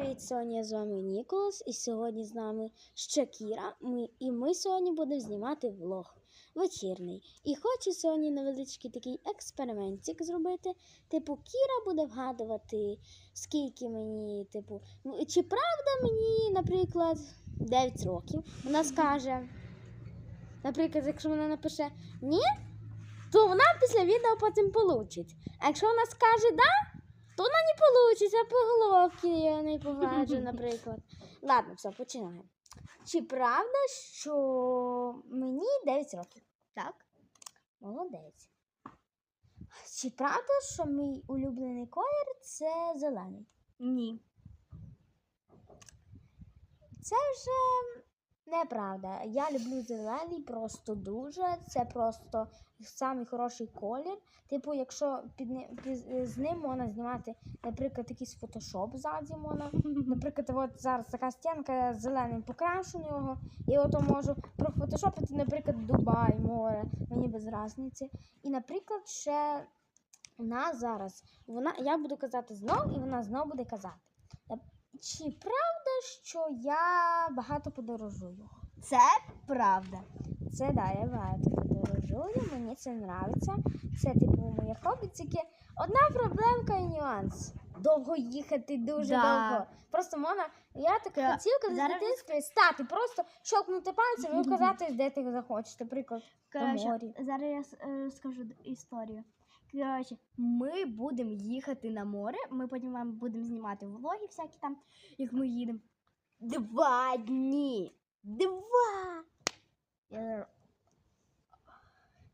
привіт! Сьогодні з вами Ніколас, і сьогодні з нами ще Кіра. Ми, і ми сьогодні будемо знімати влог вечірний. І хочу сьогодні невеличкий такий експериментик зробити. Типу, Кіра буде вгадувати, скільки мені, типу, ну, чи правда мені, наприклад, 9 років. Вона скаже, наприклад, якщо вона напише ні, то вона після відео потім получить. А якщо вона скаже да, то вона не получиться по головці я не погладжу, наприклад. Ладно, все, починаємо. Чи правда, що мені 9 років? Так. Молодець. Чи правда, що мій улюблений колір це зелений? Ні. Це вже неправда. Я люблю зелений просто дуже. Це просто самий хороший колір. Типу, якщо під, під- з ним можна знімати, наприклад, якийсь фотошоп ззаді можна. Наприклад, от зараз така стінка зеленим покрашу його, і ото можу профотошопити, наприклад, Дубай, море, мені без різниці. І, наприклад, ще нас зараз вона, я буду казати знов, і вона знов буде казати. Чи правда, що я багато подорожую? Це правда. Це да, я багато подорожую, мені це подобається. Це типу моє хобі, тільки одна проблемка і нюанс. Довго їхати, дуже Да. довго. Просто можна, я така Та хотілка з зараз- дитинства стати, просто щелкнути пальцем і казати, де ти захочеш. Наприклад, на Коротше, морі. зараз я е, скажу історію. Коротше, ми будемо їхати на море, ми потім вам будемо знімати влоги всякі там, як ми їдемо. Два дні! Два! Я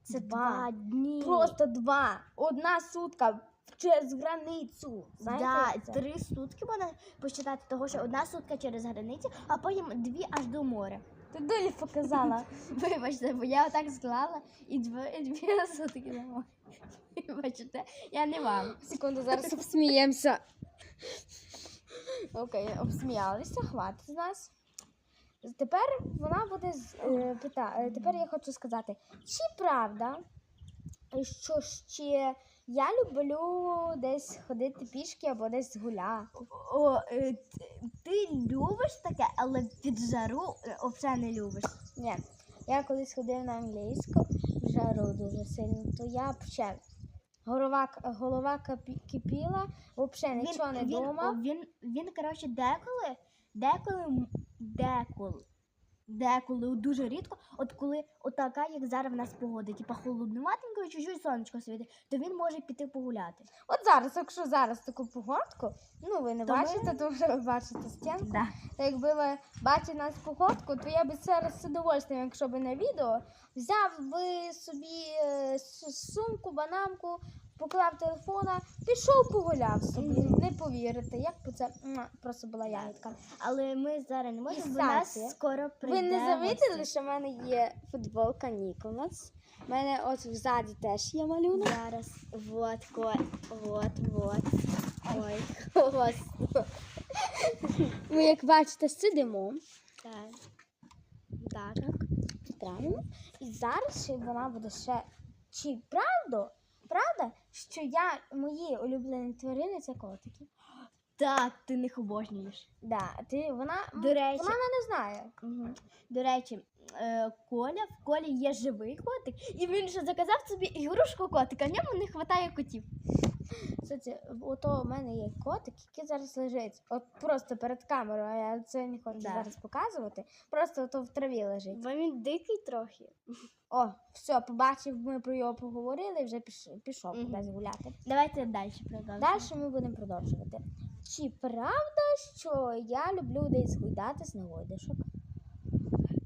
Це два два. дні. Просто два. Одна сутка через границю. Знаєте, да, це? три сутки можна посчитати, того, що одна сутка через границю, а потім дві аж до моря. Ти долі показала. Вибачте, бо я отак склала і дві, сутки на море. Вибачте, я не вам. Секунду, зараз обсміємося. Окей, обсміялися, хватить з нас. Тепер вона буде е, пита. е, Тепер я хочу сказати, чи правда, що ще я люблю десь ходити пішки або десь гуляти. О, е, ти любиш таке, але під жару е, взагалі не любиш. Ні, я колись ходив на англійську, жару дуже сильно, то я ще голова, голова кипі- кипіла, взагалі нічого не він, думав. Він, він, коротше, деколи, деколи, деколи, деколи, дуже рідко, от коли отака, як зараз в нас погода, типа холоднуватенько і чуть-чуть сонечко світить, то він може піти погуляти. От зараз, якщо зараз таку погодку, ну ви не То ми- бачите, то вже ви бачите стінку. Да. Та якби ви бачили нас погодку, то я би зараз з задовольствием, якщо б на відео, взяв би собі е, с- сумку, бананку, поклав телефона, пішов погуляв собі. Не повірите, як би це просто була ягідка. Але ми зараз не можемо, бо нас скоро прийде. Ви не замітили, що в мене є футболка Ніколас. У мене от ззаді теж є малюнок. Зараз. Вот, ко, вот, вот. Ой. Господи. Ми, як бачите, сидимо. Так. Так. Правильно. І зараз ще вона буде ще. Чи правда? Правда, що я мої улюблені тварини це котики? Так, ти них обожнюєш. Да, ти вона До речі, вона мене знає. Угу. До речі, е, Коля, в Колі є живий котик, і він ще заказав собі ігрушку котика, в ньому не вистачає котів. Кстати, ото у мене є котик, який зараз лежить. От просто перед камерою, а я це не хочу Да. зараз показувати. Просто ото в траві лежить. Бо він дикий трохи. О, все, побачив, ми про його поговорили вже піш- пішов Мгм. кудись гуляти. Давайте далі продовжимо. Далі ми будемо продовжувати. Чи правда, що я люблю десь гуляти з наводишок?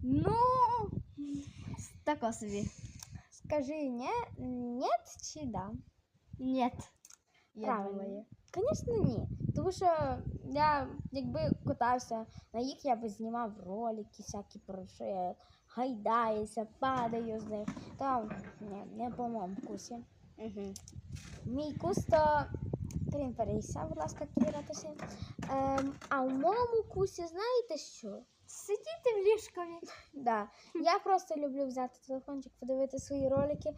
Ну, тако собі. Скажи ні, ні чи да? Ні. Правильно. Звісно, ні. Тому що я якби катався на їх, я би знімав ролики, всякі про що я гайдаюся, падаю з них. Там не, не по моєму кусі. Угу. Мій кус то крім перейся, будь ласка, кіратися. Ем, а в моєму кусі, знаєте що? Сидіти в ліжкові. Да. Я просто люблю взяти телефончик, подивити свої ролики,